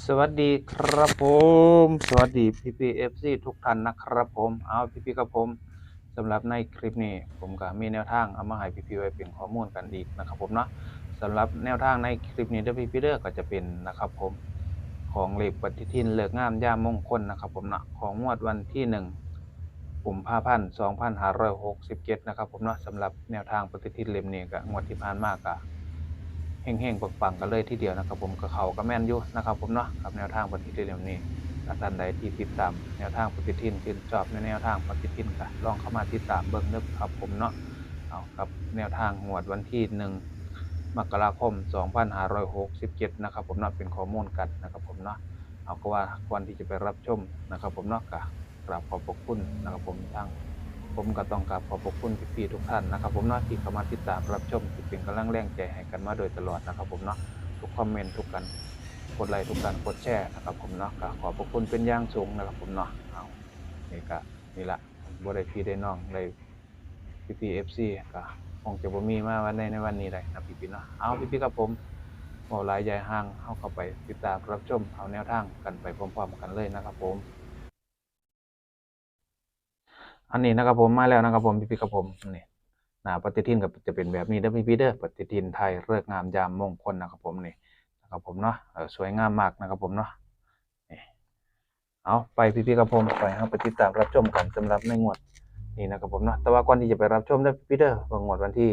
สวัสดีครับผม สวัสดีพี่พีเอฟซีทุกท่านนะครับผม เอาพี่พี่ครับผมสำหรับในคลิปนี้ผมก็มีแนวทางเอามาให้พี่พี่ไว้เป็นข้อมูลกันอีกนะครับผมเนาะสำหรับแนวทางในคลิปนี้เด้อพี่พี่เด้อก็จะเป็นนะครับผมของเลขปฏิทินเลิกงามย่ามงคลนะครับผมเนาะของงวดวันที่หนึ่งกุมภาพันธ์สองพันห้าร้อยหกสิบเจ็ดนะครับผมเนาะสำหรับแนวทางปฏิทินเล่มนี้ก็งวดที่ผ่านมากะ เฮงๆปังๆกันเลยทีเดียวนะครับ ผมกับเขาก็แม่นอยู่นะครับ ผมเนาะกับแนวทางปฏิทินเล่มนี้ถ้าท่านใดที่ติดตามแนวทางปฏิทินที่ชอบในแนวทางปฏิทินก็ลองเข้ามาติดตามเบิ่งเด้อครับ ผมเนาะเอากับแนวทางงวดวันที่หนึ่งมกราคม 2567 นะครับ ผมเนาะเป็นข้อมูลกันนะครับผมเนาะเอาก็ว่าก่อนที่จะไปรับชมนะครับ ผมเนาะก็กราบขอบพระคุณนะครับผมทาง ผมก็ต้องกราบขอบพระคุณพี่ๆทุกท่านนะครับ ผมเนาะที่เข้ามาติดตามรับชมที่เป็นกำลังแรงใจให้กันมาโดยตลอดนะครับ ผมเนาะทุกคอมเมนต์ทุกกันกดไลค์ทุกการกดแชร์นะครับ ผมเนาะก็ขอบพระคุณเป็นอย่างสูงนะครับ ผมเนาะเอานี่ก็นี่ละบ่ได้พี่ได้น้องเลยพี่พี่เอฟซีก็คงจะบ่มีมาวันในในวันนี้เลยนะพี่ๆเนาะเอาพี่ๆครับผมบ่หลายใหญ่ห่างเข้าเข้าไปติดตามรับชมเอาแนวทางกันไปพร้อมๆกันเลยนะครับ ผม อันนี้นะครับผมมาแล้วนะครับผมพี่พี่ๆกับผมนี่หน้าปฏิทินก็จะเป็นแบบนี้เด้อพี่พี่เด้อปฏิทินไทยเลิกงามยามมงคลนะครับผมนี่นะครับผมเนาะสวยงามมากนะครับผมเนาะเอาไปพี่พี่กับผมไปครับไปติดตามรับชมกันสำหรับในงวดนี่นะครับผมเนาะแต่ว่าก่อนที่จะไปรับชมเด้อพี่พี่เด้องงวดวันที่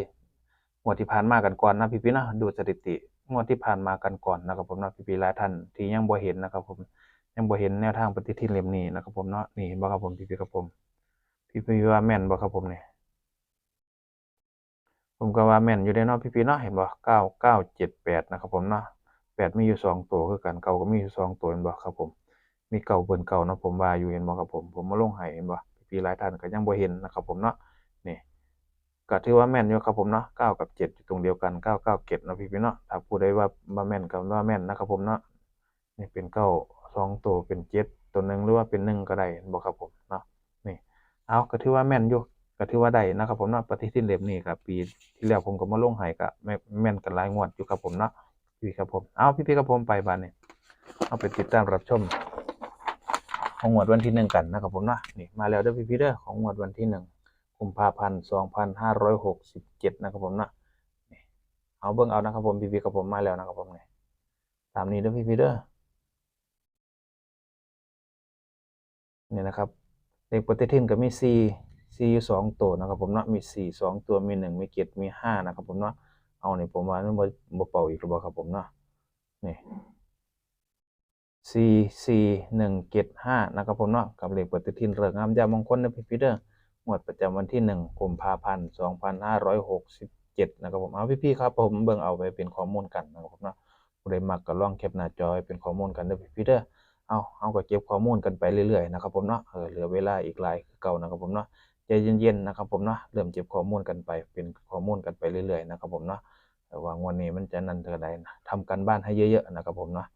งวดที่ผ่านมากันก่อนนะพี่พี่เนาะดูสถิติงวดที่ผ่านมากันก่อนนะครับผมเนาะพี่พี่หลายท่านที่ยังบ่เห็นนะครับผมยังบ่เห็นแนวทางปฏิทินเล่มนี้นะครับผมเนาะนี่เห็นบ่ครับผมพี่พี่กับผม พี่พี่ว่าแม่นบ่ครับผมเนี่ยผมก็ว่าแม่นอยู่ได้เนาะพี่พี่เนาะเห็นบ่เก้าเก้าเจ็ดแปดนะครับผมเนาะแปดมีอยู่สองตัวคือกันเก้าก็มีอยู่สองตัวเห็นบ่ครับผม มีเก้าเบิ่นเก้าเนาะผมว่าอยู่เห็นบ่ครับผม ผมมาลงให้เห็นบ่พี่พี่หลายท่านก็ยังบ่เห็นนะครับผมเนาะนี่ก็ถือว่าแม่นอยู่ครับผมเนาะเก้ากับเจ็ดอยู่ตรงเดียวกันเก้าเก้าเจ็ดนะพี่พี่เนาะถ้าผู้ใดว่าบ่แม่นก็ว่าแม่นนะครับผมเนาะนี่เป็นเก้าสองตัวเป็นเจ็ดตัวหนึ่งหรือว่าเป็นหนึ่งก็ได้เห็นบ่ครับผมเนาะ เอาก็ถือว่าแม่นอยู่ก็ถือว่าได้นะครับ ผมเนาะปฏิทินเล่มนี้ครับปีที่แล้วผมก็มาลงให้ก็แม่แม่นกันหลายงวดอยู่ครับผมเนาะพี่ครับผมเอาพี่ๆครับผมไปบ้านนี่เอาไปติดตามรับชม ของงวดวันที่หนึ่งกันนะครับผมเนาะนี่มาแล้วเด้อพี่ๆเด้อของงวดวันที่หนึ่งกุมภาพันธ์สองพันห้าร้อยหกสิบเจ็ดนะครับผมเนาะนี่เอาเบิ่งเอานะครับผมพี่ๆกับผมมาแล้วนะครับผมนี่ตามนี้เด้อพี่ๆเด้อนี่นะครับ เลขปฏิทินก็มี4 4อยู่สองตัวนะครับผมเนาะมี 4 2 ตัวมี 1 มี7มี 5 นะครับผมเนาะเอานี่ผมว่ามันบ่บ่เป่าอีกหรือบ่ครับผมเนาะนี่4 4 1 7 5นะครับผมเนาะกับเลขปฏิทินฤกษ์งามยามมงคลในพี่ๆเด้องวดประจำวันที่1กุมภาพันธ์2567นะครับผมเอาพี่ๆครับผมเบิ่งเอาไปเป็นข้อมูลกันนะครับผมเนาะผู้ใดมักก็ลองแคปหน้าจอไว้เป็นข้อมูลกันเด้อพี่ๆเด้อ เอาเอาก็เก็บข้อมูลกันไปเรื่อยๆนะครับผมเนาะเออเหลือเวลาอีกหลายเก่านะครับผมเนาะใจเย็นๆนะครับผมเนาะเริ่มเก็บข้อมูลกันไปเป็นข้อมูลกันไปเรื่อยๆนะครับผมเนาะว่างวันนี้มันจะนันเท่าใดนะทำกันบ้านให้เยอะๆนะครับผมเนาะ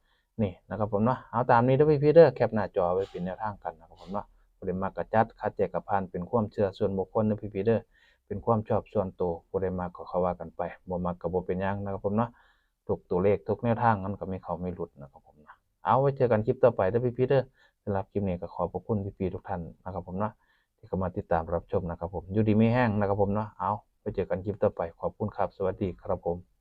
นี่นะครับผมเนาะเอาตามนี้ด้อพี่ๆเด้อแคปหน้าจอไว้เป็นแนวทางกันนะครับผมเนาะผู้ใดมักระจัดคัดแจกกระพานเป็นความเชื่อส่วนบุคคลเด้อพี่ๆเด้อเป็นความชอบส่วนตัวผู้ใดมักก็เขาว่ากันไปบ่มักก็บ่เป็นหยังนะครับผมเนาะทุกตัวเลขทุกแนวทางมันก็ไมีเขาไม่หลุดนะครับผม เอาไว้เจอกันคลิปต่อไปเด้อพี่พีเด้อสำหรับคลิปนี้ก็ขอบพระคุณพี่พีทุกท่านนะครับผมเนาะที่เข้ามาติดตามรับชมนะครับผมยูดีไม่แห้งนะครับผมเนาะเอาไว้เจอกันคลิปต่อไปขอบคุณครับ สวัสดีครับผม